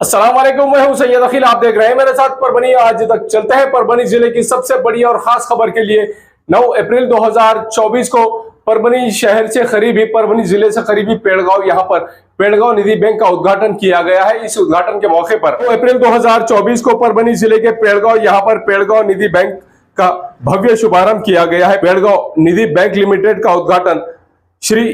वालेकुम मैं हूँ सैयद अखिल आप देख रहे हैं मेरे साथ परभनी। आज तक चलते हैं परभनी ज़िले की सबसे बड़ी और खास खबर के लिए। 9 अप्रैल 2024 को परभनी शहर से करीबी परभनी ज़िले से करीबी पेड़गांव, यहाँ पर पेड़गांव निधि बैंक का उद्घाटन किया गया है। इस उद्घाटन के मौके पर 9 अप्रैल 2024 को परभनी ज़िले के पेड़गांव, यहाँ पर पेड़गांव निधि बैंक का भव्य शुभारंभ किया गया है। पेड़गांव निधि बैंक लिमिटेड का उद्घाटन श्री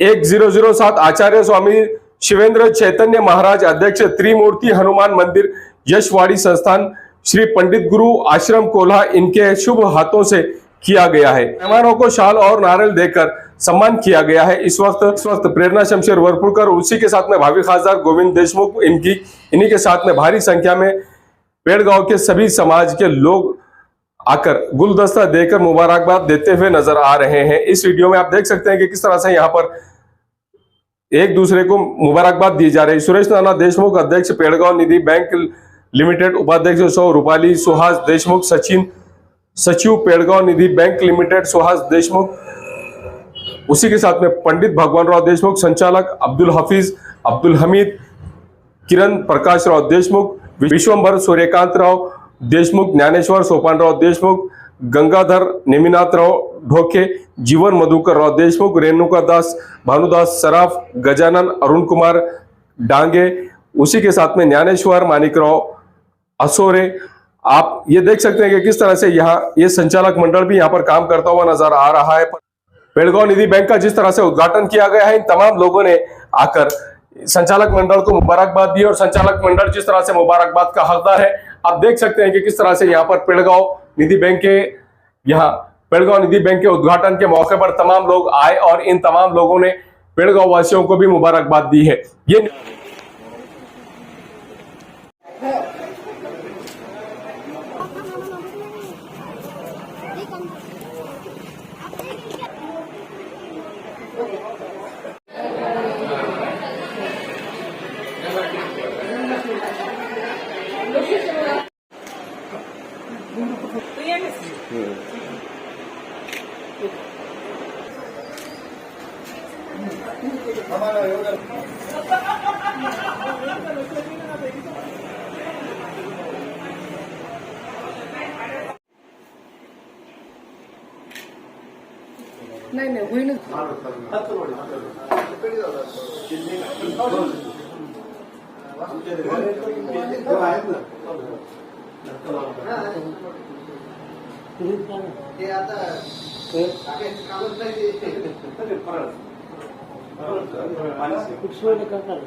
एक आचार्य स्वामी शिवेंद्र चैतन्य महाराज अध्यक्ष त्रिमूर्ति हनुमान मंदिर, यशवाड़ी संस्थान, श्री पंडित गुरु आश्रम कोल्हा, इनके शुभ हाथों से किया गया है। मेहमानों को शाल और नारियल देकर सम्मान किया गया है। इस वक्त इस वक्त प्रेरणा शमशेर वर्पुड़कर उसी के साथ में भावी खासदार गोविंद देशमुख, इनकी, इन्हीं के साथ में भारी संख्या में पेड़गांव के सभी समाज के लोग आकर गुलदस्ता देकर मुबारकबाद देते हुए नज़र आ रहे हैं। इस वीडियो में आप देख सकते हैं कि किस तरह से यहाँ पर एक दूसरे को मुबारकबाद दी जा रही सुरेश नाना देशमुख, अध्यक्ष पेड़गांव निधि बैंक लिमिटेड, उपाध्यक्ष सौ रूपाली, सुहास देशमुख, सचिन, सचिव पेड़गांव निधि बैंक लिमिटेड, सुहास देशमुख। उसी के साथ में पंडित भगवान राव देशमुख, संचालक अब्दुल हफीज, अब्दुल हमीद, किरण प्रकाश राव देशमुख, विश्वंभर सूर्यकांत राव देशमुख, ज्ञानेश्वर सोपान राव देशमुख, गंगाधर नेमिनाथराव ढोके, जीवन मधुकर राव देशमुख, रेणुका दास भानुदास सराफ, गजानन, अरुण कुमार, डांगे, उसी के साथ में ज्ञानेश्वर मानिकराव असोरे, आप ये देख सकते हैं कि किस तरह से यहाँ, ये संचालक मंडल भी यहाँ पर काम करता हुआ नज़र आ रहा है। पेड़गांव निधि बैंक का जिस तरह से उद्घाटन किया गया है, इन तमाम लोगों ने आकर संचालक मंडल को मुबारकबाद दी और संचालक मंडल जिस तरह से मुबारकबाद का हकदार है, आप देख सकते हैं कि किस तरह से यहाँ पर पेड़गांव निधि बैंक के यहाँ पेड़गांव निधि बैंक के उद्घाटन के मौके पर तमाम लोग आए और इन तमाम लोगों ने पेड़गांव वासियों को भी मुबारकबाद दी है। ये नाही नाही होईनच. ते आता नाही सोय करणार नाही.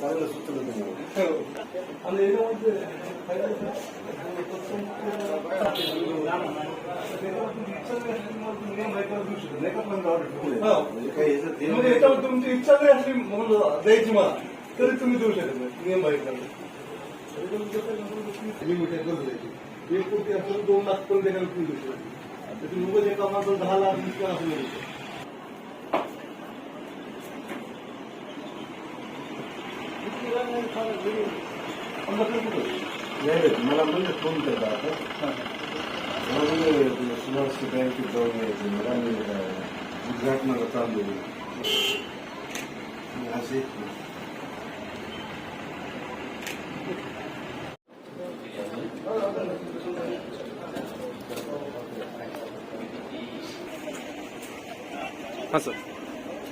चांगलं सुचलं तुम्ही म्हणजे याच्यावर तुमची इच्छा जरी असली म्हणून द्यायची मला तरी तुम्ही देऊ शकत नाही नियम बाहेर लिमिट आहे एक कोटी असेल दोन लाख पण द्यायला तुम्ही देऊ शकता त्याची मुलं एका माणसाला दहा लाख वीस लाख असं देऊ शकता. पण लग्न कुठं? नाही नाही, मला म्हणजे फोन करता आता म्हणजे सुभाष बँकेत जाऊन यायचं मला उद्घाटनाला चालू असे मी सर.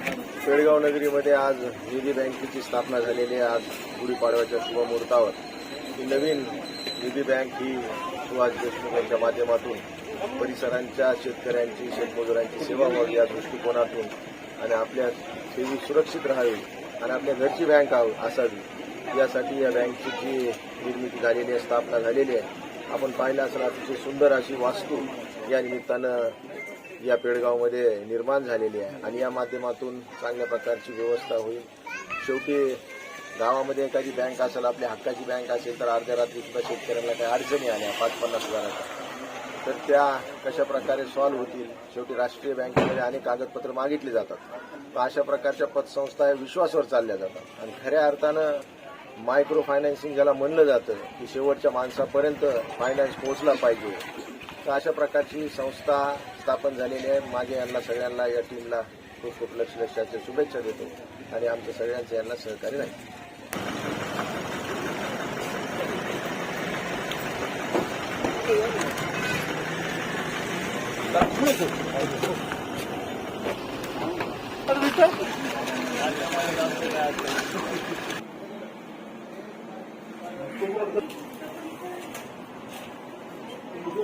पेडगाव नगरीमध्ये आज निधी बँकेची स्थापना झालेली आहे. आज गुढीपाडव्याच्या शुभमुहूर्तावर ही नवीन निधी बँक ही सुभाष देशमुख यांच्या माध्यमातून परिसरांच्या शेतकऱ्यांची शेतमजुरांची सेवा व्हावी या दृष्टिकोनातून आणि आपल्या सेवी सुरक्षित राहावी आणि आपल्या घरची बँक असावी. यासाठी या बँकची जी निर्मिती झालेली आहे स्थापना झालेली आहे आपण पाहिलं असेल अतिशय सुंदर अशी वास्तू या निमित्तानं या पेडगावमध्ये निर्माण झालेली आहे आणि या माध्यमातून चांगल्या प्रकारची व्यवस्था होईल. शेवटी गावामध्ये एखादी बँक असेल आपली हक्काची बँक असेल तर अर्ध्या रात्री सुद्धा शेतकऱ्यांना काही अडचणी आल्या पाच पन्नास हजाराच्या. तर त्या कशा प्रकारे सॉल्व्ह होतील? शेवटी राष्ट्रीय बँकेमध्ये अनेक कागदपत्र मागितली जातात. तर अशा प्रकारच्या पतसंस्था या विश्वासावर चालल्या जातात. आणि खऱ्या अर्थानं मायक्रो फायनान्सिंग ज्याला म्हणलं जातं की शेवटच्या माणसापर्यंत फायनान्स पोहोचला पाहिजे. तर अशा प्रकारची संस्था स्थापन झालेली आहे. माझ्या यांना सगळ्यांना या टीमला खूप खूप लक्ष लक्षाच्या शुभेच्छा देतो. आणि आमच्या सगळ्यांचं यांना सहकार्य राहील.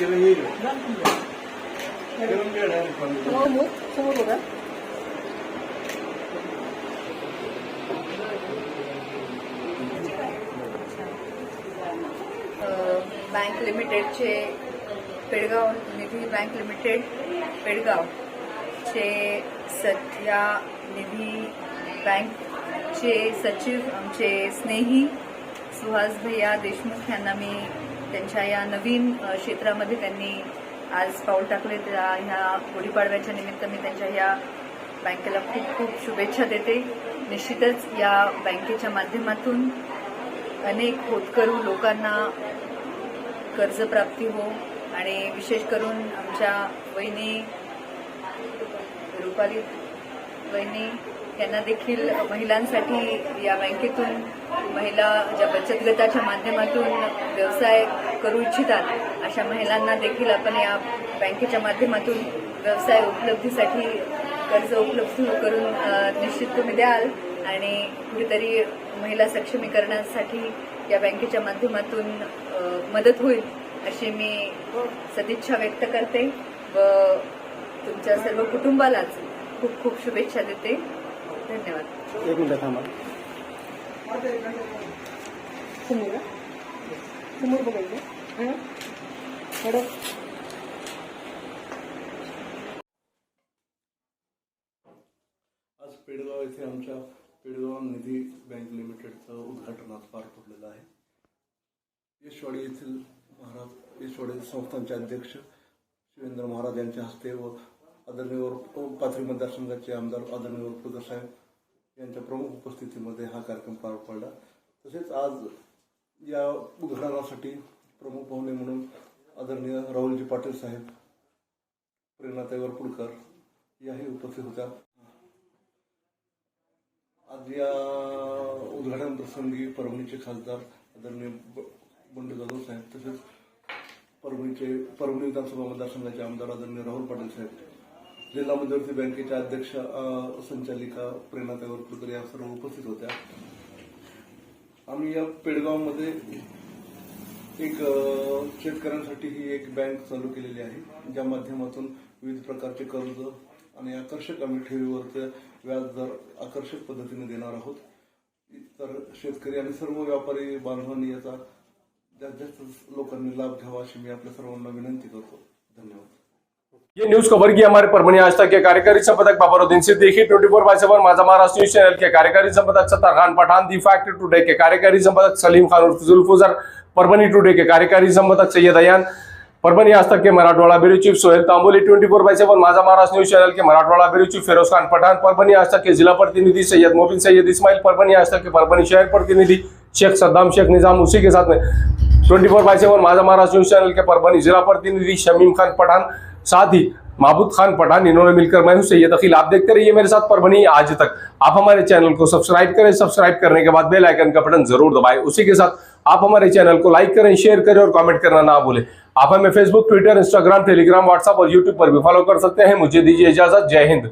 येईल समोर बघा बँक लिमिटेडचे पेडगाव निधी बँक लिमिटेड पेडगावचे सध्या निधी बँकचे सचिव आमचे स्नेही सुहास भैया देशमुख यांना मी त्यांच्या या नवीन क्षेत्रामध्ये त्यांनी आज पाऊल टाकले. त्या ह्या गुढीपाडव्याच्या निमित्त मी त्यांच्या ह्या बँकेला खूप खूप शुभेच्छा देते. निश्चितच या बँकेच्या माध्यमातून अनेक होतकरू लोकांना कर्जप्राप्ती हो आणि विशेष करून आमच्या वहिनी रुपाली वहिनी त्यांना देखील महिलांसाठी या बँकेतून महिला ज्या बचत गटाच्या माध्यमातून व्यवसाय करू इच्छितात अशा महिलांना देखील आपण या बँकेच्या माध्यमातून व्यवसाय उपलब्धीसाठी कर्ज उपलब्ध करून निश्चित तुम्ही द्याल आणि कुठेतरी महिला सक्षमीकरणासाठी या बँकेच्या माध्यमातून मदत होईल अशी मी सदिच्छा व्यक्त करते व तुमच्या सर्व कुटुंबालाच खूप खूप शुभेच्छा देते. धन्यवाद. एक मिनिट थांबा. समोर? समोर बघायचं. हं? मॅडम आज पेडगाव येथे आमच्या पेडगाव निधी बँक लिमिटेडचं उद्घाटन आज पार पडलेलं आहे. यशवाडी येथील महाराज यशवाडी संस्थांचे अध्यक्ष शिवेंद्र महाराज यांच्या हस्ते व आदरणीय वर- पाथरी मतदारसंघाचे आमदार आदरणीय वरपुकर साहेब यांच्या प्रमुख उपस्थितीमध्ये हा कार्यक्रम पार पडला. तसेच आज या उद्घाटनासाठी प्रमुख पाहुणे म्हणून आदरणीय राहुलजी पाटील साहेब प्रेरणाताई वरपुडकर याही उपस्थित होत्या. आज या उद्घाटन प्रसंगी परभणीचे खासदार आदरणीय ब- बंडू जाधव साहेब तसेच परभणीचे परभणी विधानसभा मतदारसंघाचे आमदार आदरणीय राहुल पाटील साहेब जिल्हा मध्यवर्ती बँकेच्या अध्यक्ष संचालिका प्रेरणाताई वरपुडकर या सर्व उपस्थित होत्या. आम्ही या पेडगावमध्ये एक शेतकऱ्यांसाठी ही एक बँक चालू केलेली आहे ज्या माध्यमातून विविध प्रकारचे कर्ज आणि आकर्षक आम्ही ठेवीवरचे व्याजदर आकर्षक पद्धतीने देणार आहोत. तर शेतकरी आणि सर्व व्यापारी बांधवांनी याचा जास्तीत जास्त लोकांनी लाभ घ्यावा अशी मी आपल्या सर्वांना विनंती करतो. धन्यवाद. ये न्यूज़ कवर की हमारे परभणी आज तक के कार्यकारी संपादक Babruddin Siddiqui, twenty four by seven Majha Maharashtra news channel के कार्यकारी संपादक Sattar Khan Pathan, the fact today के कार्यकारी संपादक सलीम खान जुल्फुजर, परभणी टुडे के कार्यकारी संपादक सैयद अयान, परभणी आज तक के Marathwada bureau chief Sohail Tamboli, twenty four by seven Majha Maharashtra news channel K Marathwada bureau chief Firoz Khan Pathan, Parbhani Aaj Tak के जिला प्रतिनिधि सैयद मोबिन सैयद इस्माइल, परभणी आज तक के परभणी शहर प्रतिनिधि शेख सद्दाम, शेख निज़ाम, उसी के साथ में twenty four by seven Majha Maharashtra news channel के परभणी जिला प्रतिनिधि शमीम खान पठान साथ ही महबूद खान पठान, इन्होंने मिलकर मैं हूँ सैयद अखिल आप देखते रहिए मेरे साथ पर बनी आज तक। आप हमारे चैनल को सब्सक्राइब करें, सब्सक्राइब करने के बाद बेल आइकन का बटन ज़रूर दबाएँ। उसी के साथ आप हमारे चैनल को लाइक करें, शेयर करें और कमेंट करना ना भूलें। आप हमें Facebook Twitter Instagram Telegram WhatsApp और यूट्यूब पर भी फॉलो कर सकते हैं। मुझे दीजिए इजाज़त। जय हिंद।